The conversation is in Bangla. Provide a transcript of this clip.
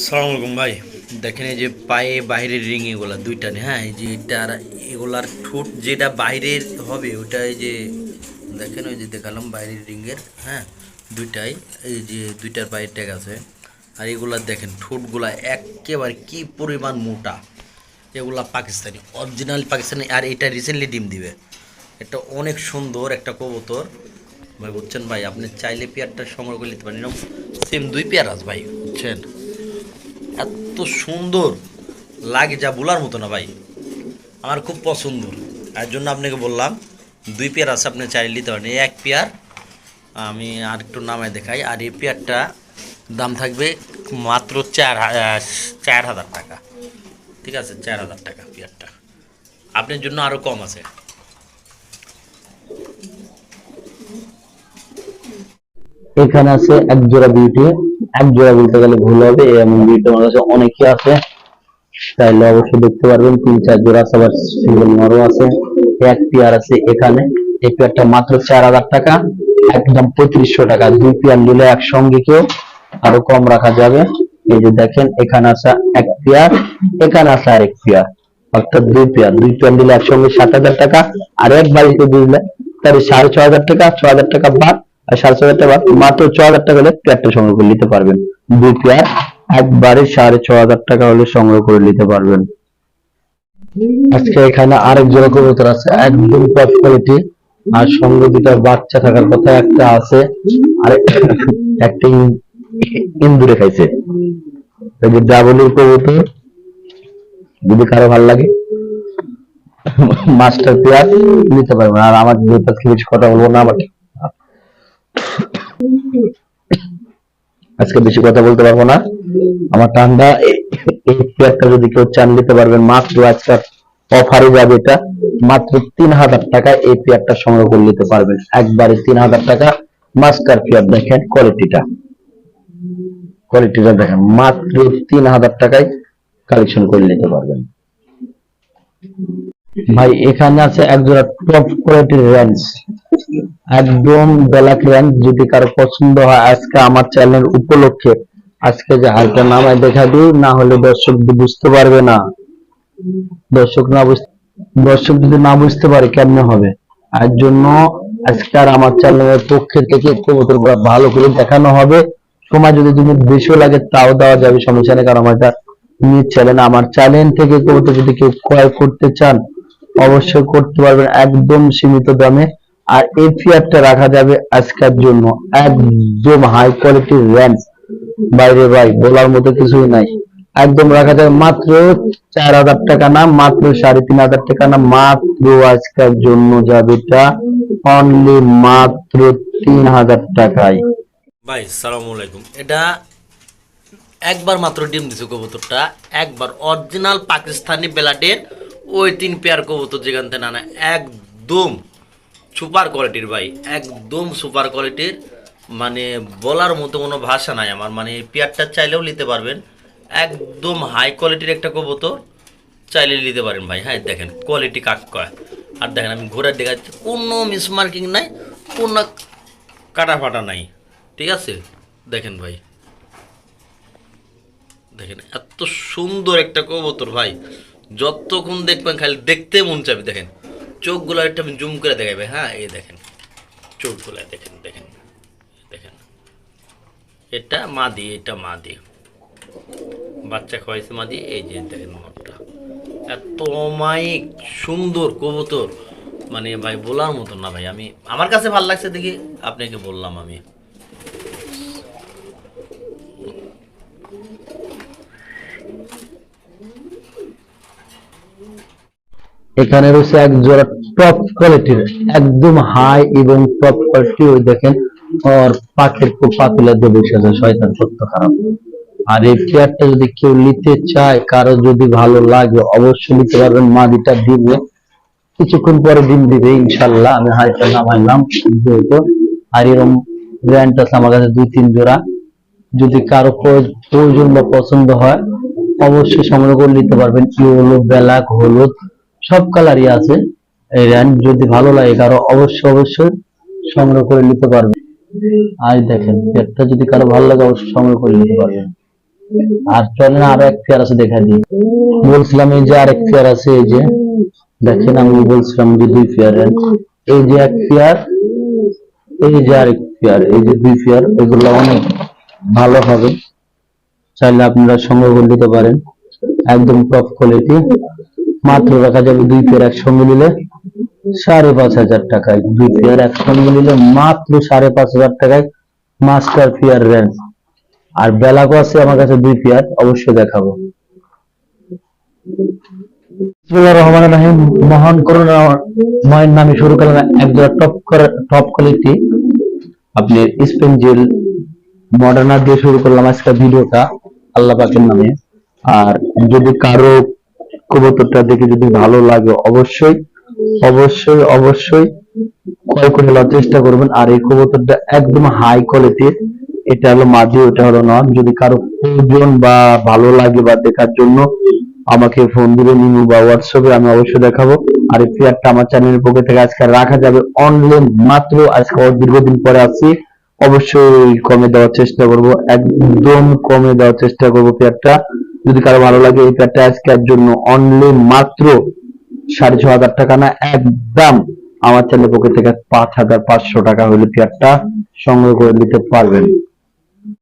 সালাম আলাইকুম ভাই। দেখেন এই যে পায়ে বাইরের রিং এগুলা দুইটা হ্যাঁ? এই যে এটার, এগুলার ঠোঁট যেটা বাইরের হবে ওটা এই যে, দেখেন ওই যে দেখালাম বাইরের রিংয়ের হ্যাঁ? দুইটাই, এই যে দুইটার পায়ের ট্যাগ আছে। আর এগুলা দেখেন, ঠোঁটগুলা একেবারে কি পরিমাণ মোটা। এগুলা পাকিস্তানি অরিজিনাল পাকিস্তানি, আর এটা রিসেন্টলি ডিম দিবে। এটা অনেক সুন্দর একটা কবুতর। ভাই, বুঝছেন ভাই? আপনি চাইলে পেয়ারটা সংগ্রহ করে নিতে পারেন। সেম দুই পেয়ার আছে ভাই, বুঝছেন? এত সুন্দর লাগে যা বলার মতো না ভাই। আমার খুব পছন্দ। তার জন্য আপনাকে বললাম, দুই পেয়ার আছে, আপনি চাইলে নিতে পারেন। এই এক পেয়ার, আমি আর একটু নামায় দেখাই। আর এই পেয়ারটা দাম থাকবে মাত্র চার চার হাজার টাকা। ঠিক আছে, চার হাজার টাকা পেয়ারটা। আপনার জন্য আরও কম আছে। এখানে আছে এক জোড়া বিউটি এক জোড়া বলতে গেলে ভুল হবে এমন বিউটি আমার কাছে অনেকই আছে, চাইলে অবশ্যই দেখতে পারবেন, তিন, চার জোড়া আবার সিঙ্গেল নরও আছে, এক পেয়ার আছে এখানে। এই পেয়ারটা মাত্র চার হাজার টাকা, একদম পঁয়ত্রিশশো টাকা। দুই পেয়ার নিলে একসঙ্গে কেউ আরও কম রাখা যাবে। এই যে দেখেন, এখানে আছে এক পেয়ার এখানে আছে আরেক পেয়ার অর্থাৎ দুই পেয়ার দুই পেয়ার নিলে একসঙ্গে সাত হাজার টাকা, আর এক বাড়িতে দিলে তাহলে সাড়ে ছ হাজার টাকা ছ হাজার টাকা বাদ। সাড়ে ছ হাজার টাকা, মাত্র ছ হাজার টাকা হলে পেয়ারটা সংগ্রহ করে নিতে পারবেন। দুই পেয়ার একবারে সাড়ে ছ হাজার টাকা হলে সংগ্রহ করে নিতে পারবেন। আজকে এখানে আরেক জোড়া আছে, একদম টপ কোয়ালিটি আর সঙ্গে দুটা বাচ্চা থাকার কথা একটা আছে, আর, একটা ইন- ইন্দুরে খাইছে। ডাবলের কবুতর, যদি কারও ভালো লাগে, মাস্টার পেয়ার নিতে পারবেন। আর আমার দুটো কথা বলব না আমার আজকে বেশি কথা বলতে পারব না। আমার ঠান্ডা এই পেয়ারটা যদি কেউ চান নিতে পারবেন, মাত্র আজকে অফারে যাবে এটা মাত্র তিন হাজার টাকা এই পেয়ারটা সংগ্রহ করে নিতে পারবেন। একবারে তিন হাজার টাকা মাস্টার পেয়ার দেখেন কোয়ালিটিটা কোয়ালিটিটা দেখেন, মাত্র তিন হাজার টাকায় কালেকশন করে নিতে পারবেন। ভাই, এখানে আছে একজোড়া টপ কোয়ালিটির রেঞ্জ একদম ব্ল্যাক রেঞ্জ যদি কারও পছন্দ হয়, আজকে আমার চ্যানেল উপলক্ষে। আজকে যে হালটা নামায় দেখা দিই, না হলে দর্শক বুঝতে পারবে না। দর্শক না বুঝতে দর্শক যদি না বুঝতে পারে, কেমনে হবে? আর জন্য আজকে আর আমার চ্যানেলের পক্ষে থেকে কবুতর ভালো করে দেখানো হবে। সময় যদি তুমি বেশিও লাগে, তাও দেওয়া যাবে সমস্যা নেই, কারণ আমার এটা নিজ চ্যানেল আমার চ্যানেল থেকে কবুতর যদি কেউ ক্রয় করতে চান অবশ্যই করতে পারবেন একদম সীমিত দামে। আর এই ফিয়ারটা রাখা যাবে আজকের জন্য। একদম হাই কোয়ালিটির র্যান্স বাইরে ভাই, বলার মতো কিছুই নাই। একদম রাখা যাবে মাত্র চার হাজার টাকা না, মাত্র সাড়ে তিন হাজার টাকা না, মাত্র আজকের জন্য যাবে অনলি মাত্র তিন হাজার টাকায়। ভাই, সালাম আলাইকুম। এটা একবার মাত্র ডিম দিছে কবুতরটা। একবার অরিজিনাল পাকিস্তানি বেলাটের ওই তিন পেয়ার কবুতর যেখান থেকে না একদম সুপার কোয়ালিটির ভাই, একদম সুপার কোয়ালিটির মানে বলার মতো কোনো ভাষা নাই আমার মানে এই পেয়ারটা চাইলেও নিতে পারবেন। একদম হাই কোয়ালিটির একটা কবুতর, চাইলে নিতে পারেন ভাই। হ্যাঁ দেখেন কোয়ালিটি কাক কয়। আর দেখেন আমি ঘোরার দেখাচ্ছি, কোনো মিসমার্কিং নাই, কোনো কাটা ফাটা নাই, ঠিক আছে? দেখেন ভাই। দেখেন, এত সুন্দর একটা কবুতর ভাই। যতক্ষণ দেখবেন খালি দেখতে মন চাবে দেখেন। চোখগুলো একটা আমি জুম করে দেখাবে হ্যাঁ এই দেখেন। চোখগুলো দেখেন দেখেন দেখেন। এটা মা দিয়ে এটা মা দিয়ে বাচ্চা খাওয়াইছে মা দিয়ে এই যে দেখেন মনটা এত অমায়িক সুন্দর কবুতর। মানে ভাই, বলার মতো না ভাই, আমি আমার কাছে ভালো লাগছে দেখি, আপনাকে বললাম আমি। এখানে রয়েছে এক জোড়া টপ কোয়ালিটির একদম হাই এবং টপ কোয়ালিটি ওই দেখেন আর পাখির খুব পাতুলা দিয়ে বসে শয়তান সত্য খারাপ। আর এই পেয়ারটা যদি কেউ নিতে চায়, কারও যদি ভালো লাগে, অবশ্যই নিতে পারবেন, মাদিটা দিবে। কিছুক্ষণ পরে দিন দিবে ইনশাল্লাহ আমি হাইটা নামাইলাম, যেহেতু আর এরকম ব্র্যান্ড আছে আমার কাছে দুই, তিন জোড়া। যদি কারও প্রয়- প্রয়োজন বা পছন্দ হয়, অবশ্যই সংগ্রহ করে নিতে পারবেন। কি হলো ব্ল্যাক, হলুদ। সব কালারই আছে। এই র্যান্ড যদি ভালো লাগে কারও, অবশ্যই অবশ্যই সংগ্রহ করে নিতে পারবেন আজ দেখেন পেটটা যদি কারও ভালো লাগে, অবশ্যই সংগ্রহ করে নিতে পারবেন আর চলেন আরও এক পেয়ার আছে দেখা দিই। বলছিলাম এই যে আরেক পেয়ার আছে, এই যে দেখেন আমি বলছিলাম যে দুই পেয়ারের এই যে এক পেয়ার এই যে আরেক পেয়ার এই যে দুই পেয়ার এগুলো অনেক ভালো হবে। চাইলে আপনারা সংগ্রহ করে নিতে পারেন। একদম টপ কোয়ালিটি মাত্র রাখা যাবে দুই পেয়ার একসঙ্গে নিলে সাড়ে পাঁচ হাজার টাকায়। দুই পেয়ার একসঙ্গে নিলে মাত্র সাড়ে পাঁচ হাজার টাকায় মাস্টার পেয়ার রেঞ্জ আর বেলাকো আছে আমার কাছে দুই পেয়ার অবশ্যই দেখাবো। রহমানির রহিম, মহান করুণা ময়ের নামে শুরু করলাম একজোড়া টপ টপ কোয়ালিটি আপনি স্পেঞ্জেল মডার্নার দিয়ে শুরু করলাম আজকে ভিডিওটা, আল্লাহ পাকের নামে। আর যদি কারও কবুতরটা দেখে যদি ভালো লাগে, অবশ্যই অবশ্যই অবশ্যই ক্রয় করে নেওয়ার চেষ্টা করবেন। আর এই কবুতরটা একদম হাই কোয়ালিটির এটা হলো মাদি, ওটা হলো নন। যদি কারও প্রয়োজন বা ভালো লাগে বা দেখার জন্য আমাকে ফোন দিলে নিমু বা হোয়াটসঅ্যাপে আমি অবশ্যই দেখাবো। আর এই পেয়ারটা আমার চ্যানেলের পক্ষ থেকে আজকে রাখা যাবে অনলাইন মাত্র। আজকে দীর্ঘদিন পরে আসছি। অবশ্যই কমে দেওয়ার চেষ্টা করব। একদম কমে দেওয়ার চেষ্টা করব পেয়ারটা। যদি কারও ভালো লাগে এই পেয়ারটা আজকের জন্য অনলি মাত্র সাড়ে ছ হাজার টাকা না, একদম আমার ছেলে পক্ষ থেকে পাঁচ হাজার পাঁচশো টাকা হলে প্যাডটা সংগ্রহ করে নিতে পারবেন।